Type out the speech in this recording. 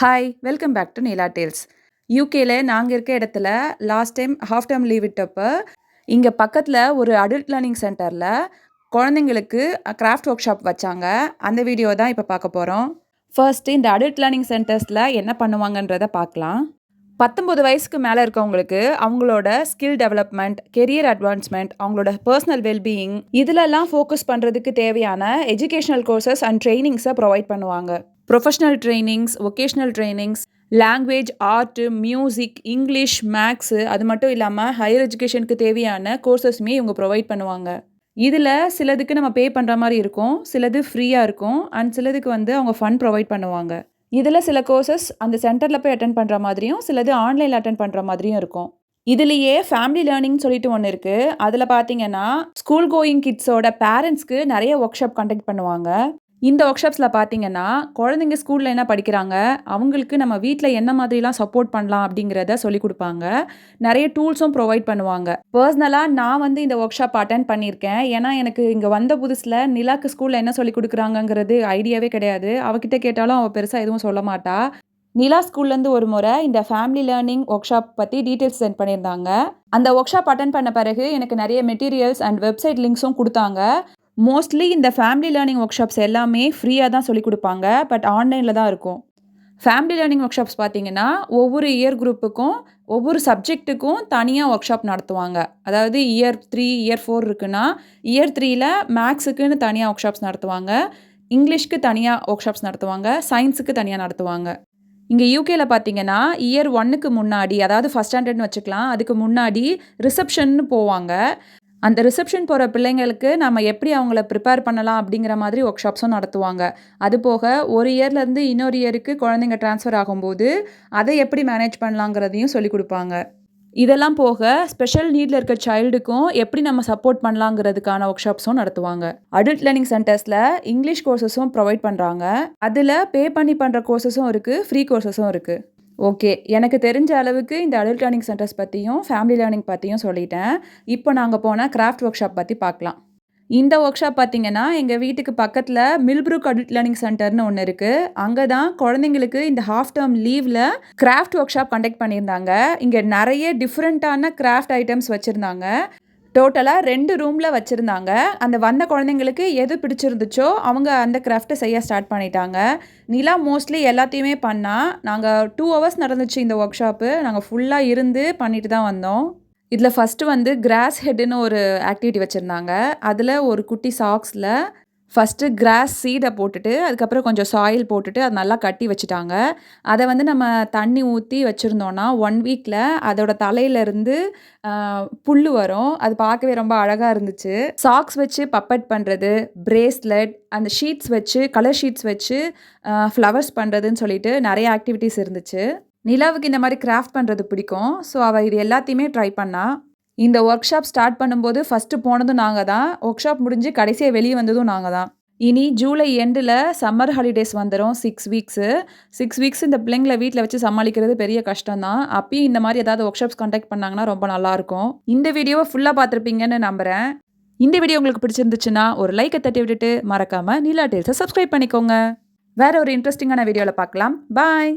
Hi welcome back to Neela tales யூகேல நாங்கள் இருக்க இடத்துல last time half time leave விட்டப்போ இங்கே பக்கத்தில் ஒரு அடல்ட் லேர்னிங் சென்டரில் குழந்தைங்களுக்கு கிராஃப்ட் ஒர்க் ஷாப் வச்சாங்க. அந்த வீடியோ தான் இப்போ பார்க்க போகிறோம் ஃபர்ஸ்ட்டு இந்த அடல்ட் லேர்னிங் சென்டர்ஸில் என்ன பண்ணுவாங்கன்றதை பார்க்கலாம். பத்தொம்பது வயசுக்கு மேலே இருக்கவங்களுக்கு அவங்களோட ஸ்கில் டெவலப்மெண்ட் கெரியர் அட்வான்ஸ்மெண்ட் அவங்களோட பர்சனல் வெல்பீயிங் இதிலெல்லாம் ஃபோக்கஸ் பண்ணுறதுக்கு தேவையான எஜுகேஷனல் கோர்சஸ் அண்ட் ட்ரைனிங்ஸை ப்ரொவைட் பண்ணுவாங்க. Professional trainings vocational trainings language art music English maths அது மட்டும் இல்லாமல் ஹையர் எஜுகேஷனுக்கு தேவையான கோர்சஸுமே இவங்க ப்ரொவைட் பண்ணுவாங்க. இதில் சிலதுக்கு நம்ம பே பண்ணுற மாதிரி இருக்கும் சிலது ஃப்ரீயாக இருக்கும் அண்ட் சிலதுக்கு வந்து அவங்க ஃபண்ட் ப்ரொவைட் பண்ணுவாங்க. இதில் சில கோர்சஸ் அந்த சென்டரில் போய் அட்டன் பண்ணுற மாதிரியும் சிலது ஆன்லைனில் அட்டன் பண்ணுற மாதிரியும் இருக்கும். இதுலேயே ஃபேமிலி லேர்னிங் சொல்லிட்டு ஒன்று இருக்குது அதில் பார்த்தீங்கன்னா ஸ்கூல் கோயிங் கிட்ஸோட பேரண்ட்ஸ்க்கு நிறைய ஒர்க் ஷாப் கண்டக்ட் பண்ணுவாங்க. இந்த ஒர்க் ஷாப்ஸில் பார்த்தீங்கன்னா குழந்தைங்க ஸ்கூலில் என்ன படிக்கிறாங்க? அவங்களுக்கு நம்ம வீட்டில் என்ன மாதிரிலாம் சப்போர்ட் பண்ணலாம் அப்படிங்கிறத சொல்லி கொடுப்பாங்க. நிறைய டூல்ஸும் ப்ரொவைட் பண்ணுவாங்க. பர்சனலாக நான் வந்து இந்த ஒர்க் ஷாப் அட்டன் பண்ணியிருக்கேன். ஏன்னா எனக்கு இங்கே வந்த புதுசில் நிலாக்கு ஸ்கூலில் என்ன சொல்லி கொடுக்குறாங்கங்கிறது ஐடியாவே கிடையாது. அவகிட்ட கேட்டாலும் அவள் பெருசாக எதுவும் சொல்ல மாட்டா. நிலா ஸ்கூல்லேருந்து ஒரு முறை இந்த ஃபேமிலி லேர்னிங் ஒர்க் ஷாப் பற்றி டீட்டெயில்ஸ் சென்ட் பண்ணியிருந்தாங்க. அந்த ஒர்க் ஷாப் அட்டன் பண்ண பிறகு எனக்கு நிறைய மெட்டீரியல்ஸ் அண்ட் வெப்சைட் லிங்க்ஸும் கொடுத்தாங்க. மோஸ்ட்லி இந்த ஃபேமிலி லேர்னிங் ஒர்க் ஷாப்ஸ் எல்லாமே ஃப்ரீயாக தான் சொல்லிக் கொடுப்பாங்க பட் ஆன்லைனில் தான் இருக்கும். ஃபேமிலி லேர்னிங் ஒர்க் ஷாப்ஸ் பார்த்தீங்கன்னா ஒவ்வொரு இயர் குரூப்புக்கும் ஒவ்வொரு சப்ஜெக்ட்டுக்கும் தனியாக ஒர்க் ஷாப் நடத்துவாங்க. அதாவது இயர் த்ரீ இயர் ஃபோர் இருக்குன்னா இயர் த்ரீயில் மேக்ஸுக்குன்னு தனியாக ஒர்க் ஷாப்ஸ் நடத்துவாங்க இங்கிலீஷ்க்கு தனியாக ஒர்க் ஷாப்ஸ் நடத்துவாங்க சயின்ஸுக்கு தனியாக நடத்துவாங்க. இங்கே யூகேல பார்த்தீங்கன்னா இயர் ஒன்னுக்கு முன்னாடி அதாவது ஃபஸ்ட் ஸ்டாண்டர்ட்னு வச்சுக்கலாம் அதுக்கு முன்னாடி ரிசப்ஷன்னு போவாங்க. அந்த ரிசப்ஷன் போகிற பிள்ளைங்களுக்கு நம்ம எப்படி அவங்கள ப்ரிப்பேர் பண்ணலாம் அப்படிங்கிற மாதிரி ஒர்க் ஷாப்ஸும் நடத்துவாங்க. அது போக ஒரு இயர்லேருந்து இன்னொரு இயருக்கு குழந்தைங்க ட்ரான்ஸ்ஃபர் ஆகும்போது அதை எப்படி மேனேஜ் பண்ணலாங்கிறதையும் சொல்லி கொடுப்பாங்க. இதெல்லாம் போக ஸ்பெஷல் நீடில் இருக்க சைல்டுக்கும் எப்படி நம்ம சப்போர்ட் பண்ணலாங்கிறதுக்கான ஒர்க் ஷாப்ஸும் நடத்துவாங்க. அடல்ட் லேர்னிங் சென்டர்ஸில் இங்கிலீஷ் கோர்சஸும் ப்ரொவைட் பண்ணுறாங்க அதில் பே பண்ணி பண்ணுற கோர்சஸும் இருக்குது ஃப்ரீ கோர்சஸும் இருக்குது ஓகே. எனக்கு தெரிஞ்ச அளவுக்கு இந்த அடல்ட் லேர்னிங் சென்டர்ஸ் பற்றியும் ஃபேமிலி லேர்னிங் பற்றியும் சொல்லிட்டேன். இப்போ நாங்கள் போனால் கிராஃப்ட் ஒர்க் ஷாப் பற்றி பார்க்கலாம் இந்த ஒர்க் ஷாப் பார்த்தீங்கன்னா எங்கள் வீட்டுக்கு பக்கத்தில் மில்ப்ரூக் அடல்ட் லேர்னிங் சென்டர்னு ஒன்று இருக்குது அங்கே தான் குழந்தைங்களுக்கு இந்த ஹாஃப் டேர்ம் லீவில் கிராஃப்ட் ஒர்க் ஷாப் கண்டக்ட் பண்ணியிருந்தாங்க. இங்கே நிறைய டிஃப்ரெண்ட்டான கிராஃப்ட் ஐட்டம்ஸ் வச்சுருந்தாங்க. டோட்டலாக ரெண்டு ரூமில் வச்சுருந்தாங்க. அந்த வந்த குழந்தைங்களுக்கு எது பிடிச்சிருந்துச்சோ அவங்க அந்த கிராஃப்ட்டை செய்ய ஸ்டார்ட் பண்ணிட்டாங்க. நிலா மோஸ்ட்லி எல்லாத்தையுமே பண்ணால் நாங்கள் டூ ஹவர்ஸ் நடந்துச்சு இந்த ஒர்க் ஷாப்பு நாங்கள் ஃபுல்லாக இருந்து பண்ணிட்டு தான் வந்தோம். இதில் ஃபஸ்ட்டு வந்து கிராஸ் ஹெட்டுன்னு ஒரு ஆக்டிவிட்டி வச்சுருந்தாங்க. அதில் ஒரு குட்டி சாக்ஸில் ஃபஸ்ட்டு கிராஸ் சீடை போட்டுட்டு அதுக்கப்புறம் கொஞ்சம் சாயில் போட்டுட்டு அது நல்லா கட்டி வச்சுட்டாங்க. அதை வந்து நம்ம தண்ணி ஊற்றி வச்சுருந்தோன்னா ஒன் வீக்கில் அதோட தலையிலேருந்து புல் வரும். அது பார்க்கவே ரொம்ப அழகாக இருந்துச்சு. சாக்ஸ் வச்சு பப்பட் பண்ணுறது பிரேஸ்லெட் அந்த ஷீட்ஸ் வச்சு கலர் ஷீட்ஸ் வச்சு ஃப்ளவர்ஸ் பண்ணுறதுன்னு சொல்லிட்டு நிறைய ஆக்டிவிட்டீஸ் இருந்துச்சு. நிலாவுக்கு இந்த மாதிரி கிராஃப்ட் பண்ணுறது பிடிக்கும். ஸோ அவள் இது எல்லாத்தையுமே ட்ரை பண்ணால் இந்த ஒர்க் ஷாப் ஸ்டார்ட் பண்ணும்போது ஃபஸ்ட்டு போனதும் நாங்கள் தான் ஒர்க் ஷாப் முடிஞ்சு கடைசியாக வெளியே வந்ததும் நாங்கள் தான் இனி ஜூலை எண்டில் சம்மர் ஹாலிடேஸ் வந்துடும் சிக்ஸ் வீக்ஸு சிக்ஸ் வீக்ஸ் இந்த பிள்ளைங்களை வீட்டில் வச்சு சமாளிக்கிறது பெரிய கஷ்டம் தான் அப்பயும் இந்த மாதிரி ஏதாவது ஒர்க் ஷாப்ஸ் கண்டக்ட் பண்ணாங்கன்னா ரொம்ப நல்லாயிருக்கும். இந்த வீடியோவை ஃபுல்லாக பார்த்துருப்பீங்கன்னு நம்புகிறேன் இந்த வீடியோ உங்களுக்கு பிடிச்சிருந்துச்சுன்னா ஒரு லைக்கை தட்டி விட்டுட்டு மறக்காமல் நீலா டேல்ஸை சப்ஸ்கிரைப் பண்ணிக்கோங்க. வேறு ஒரு இன்ட்ரெஸ்டிங்கான வீடியோவில் பார்க்கலாம். பாய்